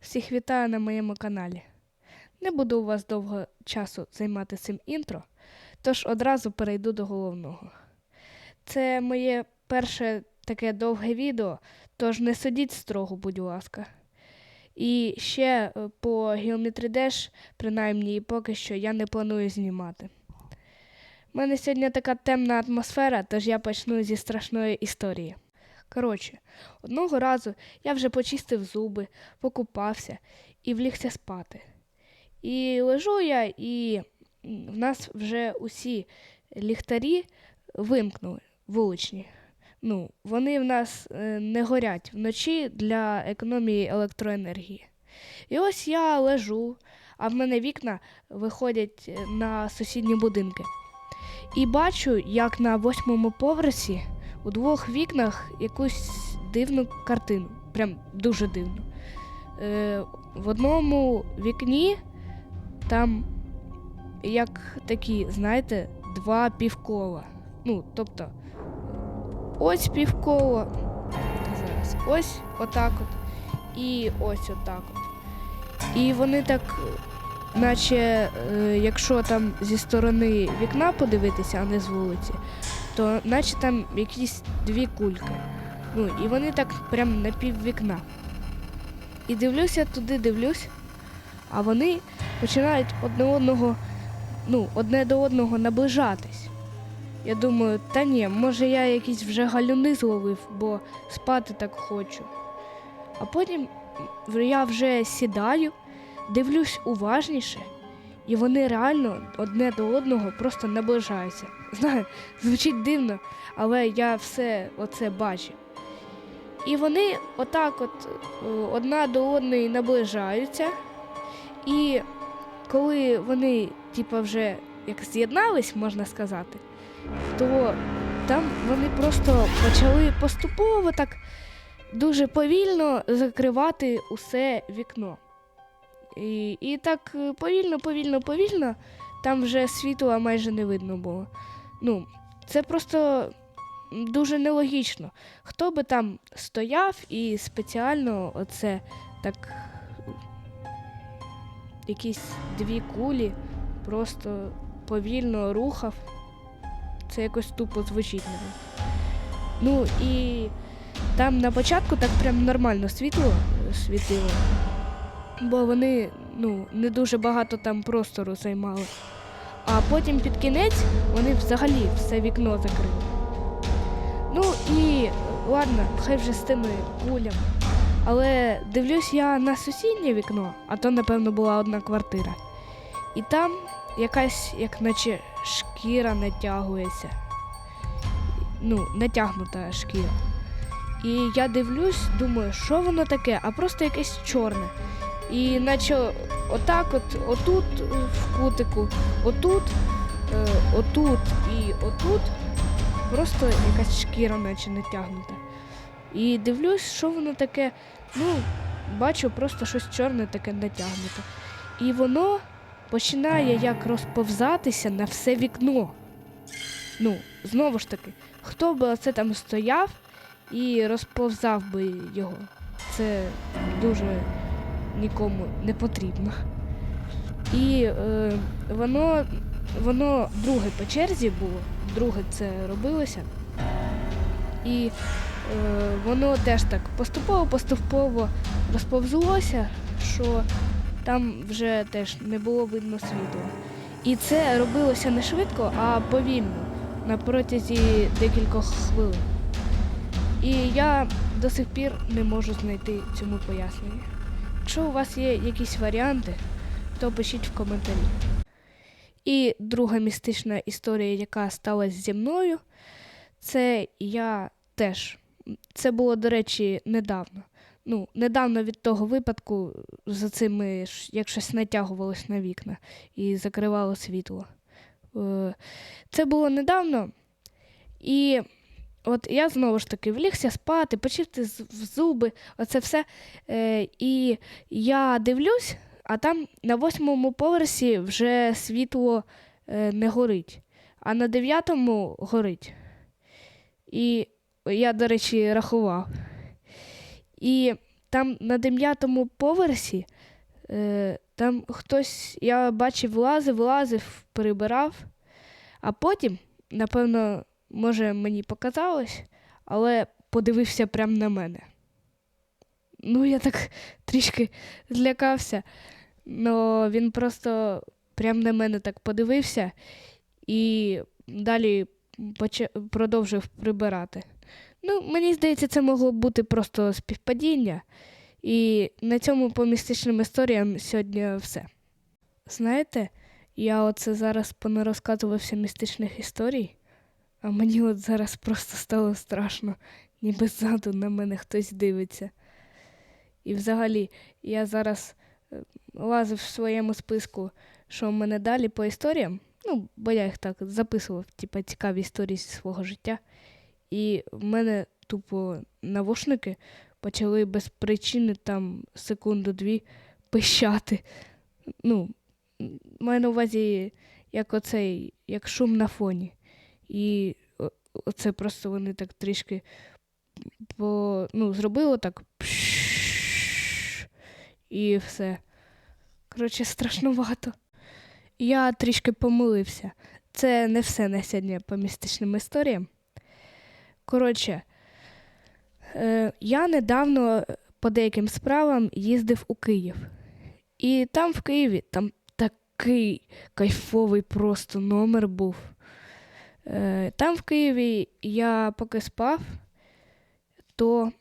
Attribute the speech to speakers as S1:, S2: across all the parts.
S1: Всіх вітаю на моєму каналі. Не буду у вас довго часу займати цим інтро, тож одразу перейду до головного. Це моє перше таке довге відео, тож не судіть строго, будь ласка. І ще е, по Geometry Dash, принаймні поки що, я не планую знімати. У мене сьогодні така темна атмосфера, тож я почну зі страшної історії. Коротше, одного разу я вже почистив зуби, покупався і влігся спати. І лежу я, і в нас вже усі ліхтарі вимкнули вуличні. Ну, вони в нас е, не горять вночі для економії електроенергії. І ось я лежу, а в мене вікна виходять е, на сусідні будинки. І бачу, як на восьмому поверсі у двох вікнах якусь дивну картину. Прям дуже дивну. Е, в одному вікні там як такі, знаєте, два півкола. Ну, тобто, ось півколо, зараз, ось отак от, і ось отак от. І вони так, наче, е, якщо там зі сторони вікна подивитися, а не з вулиці, то наче там якісь дві кульки. Ну, і вони так прям на пів вікна. І дивлюся туди, дивлюсь, а вони починають одне одного, ну, одне до одного наближатись. Я думаю, та ні, може я якісь вже галюни зловив, бо спати так хочу. А потім я вже сідаю, дивлюсь уважніше, і вони реально одне до одного просто наближаються. Знаю, звучить дивно, але я все оце бачу. І вони отак от е, одна до одної наближаються. І коли вони, типа, вже як з'єднались, можна сказати, то там вони просто почали поступово так дуже повільно закривати усе вікно. І, і так е, повільно, повільно, повільно, там вже світла майже не видно було. Ну, це просто дуже нелогічно. Хто би там стояв і спеціально оце так якісь дві кулі просто повільно рухав. Це якось тупо звучить. Ну і там на початку так прям нормально світло е, світило, бо вони ну, не дуже багато там простору займали. А потім під кінець вони взагалі все вікно закрили. Ну і ладно, хай вже з тими кулями. Але дивлюсь я на сусіднє вікно, а то, напевно, була одна квартира. І там якась, як наче шкіра натягується. Ну, натягнута шкіра. І я дивлюсь, думаю, що воно таке, а просто якесь чорне. І наче отак, от, отут в кутику, отут, е, отут і отут просто якась шкіра, наче натягнута. І дивлюсь, що воно таке. Ну, бачу просто щось чорне таке натягнуте. І воно починає як розповзатися на все вікно. Ну, знову ж таки, хто би оце там стояв і розповзав би його. Це дуже нікому не потрібно. І е, воно, воно друге по черзі було, друге це робилося. І е, воно теж так поступово-поступово розповзлося, що там вже теж не було видно світла. І це робилося не швидко, а повільно, на протязі декількох хвилин. І я до сих пір не можу знайти цьому пояснення. Якщо у вас є якісь варіанти, то пишіть в коментарі. І друга містична історія, яка сталася зі мною, це я теж. Це було, до речі, недавно. Ну, недавно від того випадку за цими, ж- як щось натягувалось на вікна і закривало світло. Е, Це було недавно. І от я знову ж таки влігся спати, почистив з- в зуби, оце все. Е, І я дивлюсь, а там на восьмому поверсі вже світло е, не горить, а на дев'ятому горить. І я, до речі, рахував. І там на дев'ятому поверсі, е, там хтось, я бачив, лазив, лазив, прибирав, а потім, напевно, може, мені показалось, але подивився прямо на мене. Ну, я так трішки злякався, але він просто прямо на мене так подивився і далі продовжив прибирати. Ну, мені здається, це могло бути просто співпадіння. І на цьому по містичним історіям сьогодні все. Знаєте, я оце зараз понарозказувався містичних історій, а мені от зараз просто стало страшно, ніби ззаду на мене хтось дивиться. І взагалі, я зараз е, лазив в своєму списку, що в мене далі по історіям. Ну, бо я їх так записував, типа цікаві історії зі свого життя. І в мене тупо навушники почали без причини там секунду-дві пищати. Ну, маю на увазі, як оцей, як шум на фоні. І оце просто вони так трішки по, ну, зробили так. І все. Коротше, страшнувато. Я трішки помилився. Це не все на сьогодні по містичним історіям. Коротше, е, я недавно по деяким справам їздив у Київ. І там в Києві там такий кайфовий просто номер був. Е, там в Києві я поки спав, то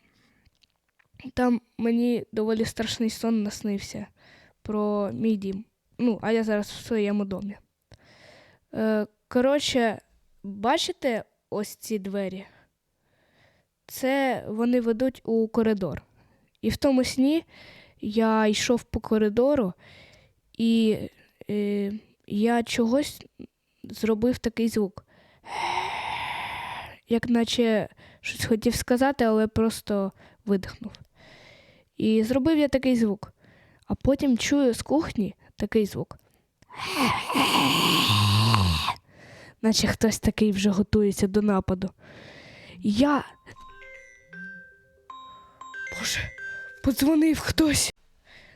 S1: там мені доволі страшний сон наснився про мій дім. Ну, а я зараз в своєму домі. Е, коротше, бачите ось ці двері? Це вони ведуть у коридор. І в тому сні я йшов по коридору, і е, я чогось зробив такий звук. Як наче щось хотів сказати, але просто видихнув. І зробив я такий звук. А потім чую з кухні такий звук. Наче хтось такий вже готується до нападу. Я. Боже, подзвонив хтось.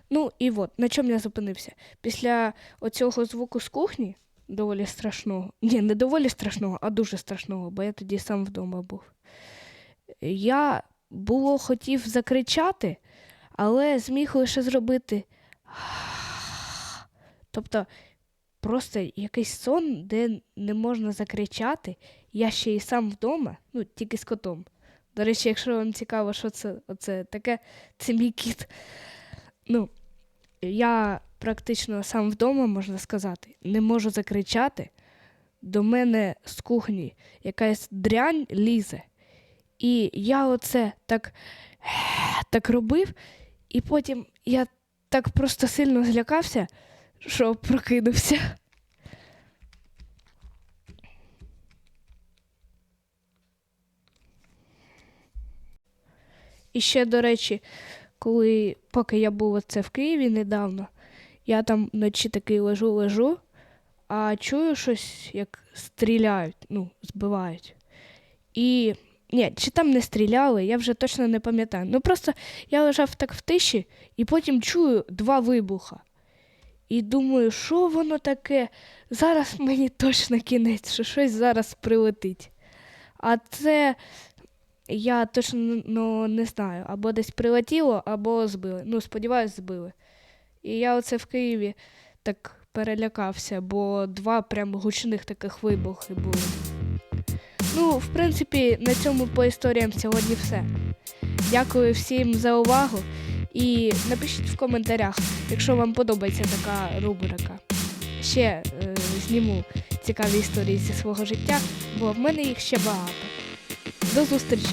S1: Ну і от, на чому я зупинився. Після оцього звуку з кухні, доволі страшного. Ні, не доволі страшного, а дуже страшного, бо я тоді сам вдома був. Я було хотів закричати, але зміг лише зробити. Тобто просто якийсь сон, де не можна закричати. Я ще й сам вдома, ну, тільки з котом. До речі, якщо вам цікаво, що це оце таке, це мій кіт. Ну, я практично сам вдома, можна сказати, не можу закричати. До мене з кухні якась дрянь лізе. І я оце так, так робив, і потім я так просто сильно злякався, що прокинувся. І ще, до речі, коли поки я був оце в Києві недавно, я там вночі такий лежу, лежу, а чую щось, як стріляють, ну, збивають. І ні, чи там не стріляли, я вже точно не пам'ятаю. Ну просто я лежав так в тиші і потім чую два вибуха. І думаю, що воно таке? Зараз мені точно кінець, що щось зараз прилетить. А це я точно ну, не знаю, або десь прилетіло, або збили. Ну, сподіваюсь, збили. І я оце в Києві так перелякався, бо два прям гучних таких вибухи були. Ну, в принципі, на цьому по історіям сьогодні все. Дякую всім за увагу. І напишіть в коментарях, якщо вам подобається така рубрика. Ще е, зніму цікаві історії зі свого життя, бо в мене їх ще багато. До зустрічі!